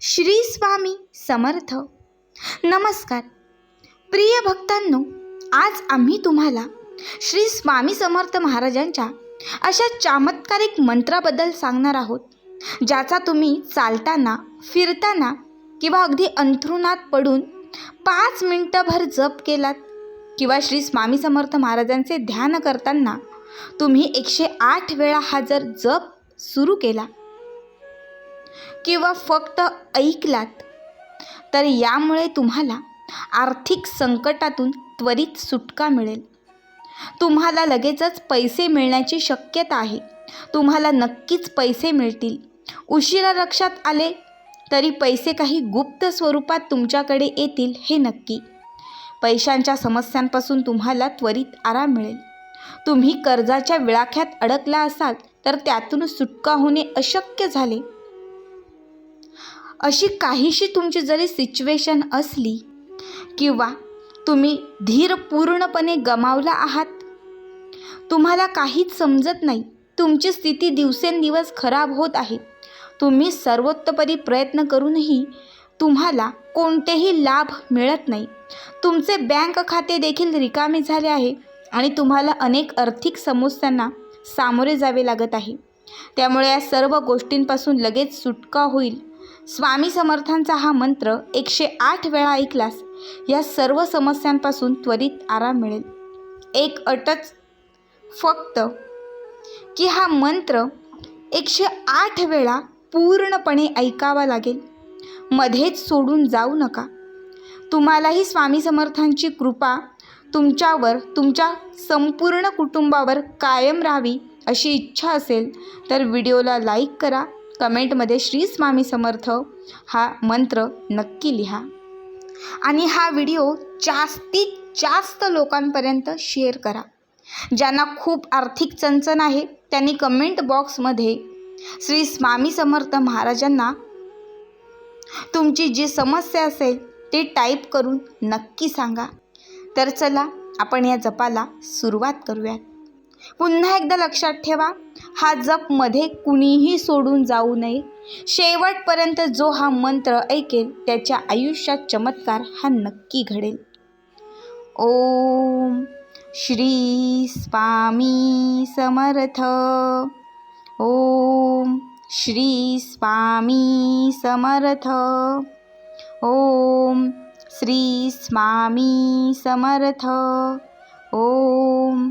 श्री स्वामी समर्थ. नमस्कार. प्रिय भक्तांनो आज आम्ही तुम्हाला श्री स्वामी समर्थ महाराजांच्या अशा चमत्कारिक मंत्राबद्दल सांगणार आहोत ज्याचा तुम्ही चालताना फिरताना किंवा अगदी अंथरुणात पडून पाच मिनटंभर जप केलात किंवा श्री स्वामी समर्थ महाराजांचे ध्यान करताना तुम्ही एकशे आठ वेळा हा जर जप सुरू केला किंवा फक्त ऐकलात तर यामुळे तुम्हाला आर्थिक संकटातून त्वरित सुटका मिळेल. तुम्हाला लगेचच पैसे मिळण्याची शक्यता आहे. तुम्हाला नक्कीच पैसे मिळतील. उशिरा लक्षात आले तरी पैसे काही गुप्त स्वरूपात तुमच्याकडे येतील हे नक्की. पैशांच्या समस्यांपासून तुम्हाला त्वरित आराम मिळेल. तुम्ही कर्जाच्या विळाख्यात अडकला असाल तर त्यातून सुटका होणे अशक्य झाले. अशी काहीशी तुमची जरी सिच्युएशन असली किंवा तुम्ही धीर पूर्णपणे गमावला आहात तुम्हाला काहीच समजत नाही. तुमची स्थिती दिवसेंदिवस खराब होत आहे. तुम्ही सर्वोत्तपरी प्रयत्न करूनही तुम्हाला कोणतेही लाभ मिळत नाही. तुमचे बँक खाते देखील रिकामे झाले आहे आणि तुम्हाला अनेक आर्थिक समस्यांना सामोरे जावे लागत आहे. त्यामुळे या सर्व गोष्टींपासून लगेच सुटका होईल. स्वामी समर्थांचा हा मंत्र एकशे आठ वेळा ऐकलास या सर्व समस्यांपासून त्वरित आराम मिळेल. एक अटच फक्त की हा मंत्र एकशे आठ वेळा पूर्णपणे ऐकावा लागेल. मध्येच सोडून जाऊ नका. तुम्हालाही स्वामी समर्थांची कृपा तुमच्यावर तुमच्या संपूर्ण कुटुंबावर कायम राहावी अशी इच्छा असेल तर व्हिडिओला लाईक करा. कमेंटमध्ये श्री स्वामी समर्थ हा मंत्र नक्की लिहा. आणि हा व्हिडिओ जास्तीत जास्त लोकांपर्यंत शेअर करा. ज्यांना खूप आर्थिक चणचण आहे त्यांनी कमेंट बॉक्समध्ये श्री स्वामी समर्थ महाराजांना तुमची जी समस्या असेल ती टाईप करून नक्की सांगा. तर चला आपण या जपाला सुरुवात करूयात. पुन्हा एकदा लक्षात ठेवा हा जपमध्ये कुणीही सोडून जाऊ नये. शेवटपर्यंत जो हा मंत्र ऐकेल त्याच्या आयुष्यात चमत्कार हा नक्की घडेल. ओम श्री स्वामी समर्थ. ओम श्री स्वामी समर्थ. ओम श्री स्वामी समर्थ. ओम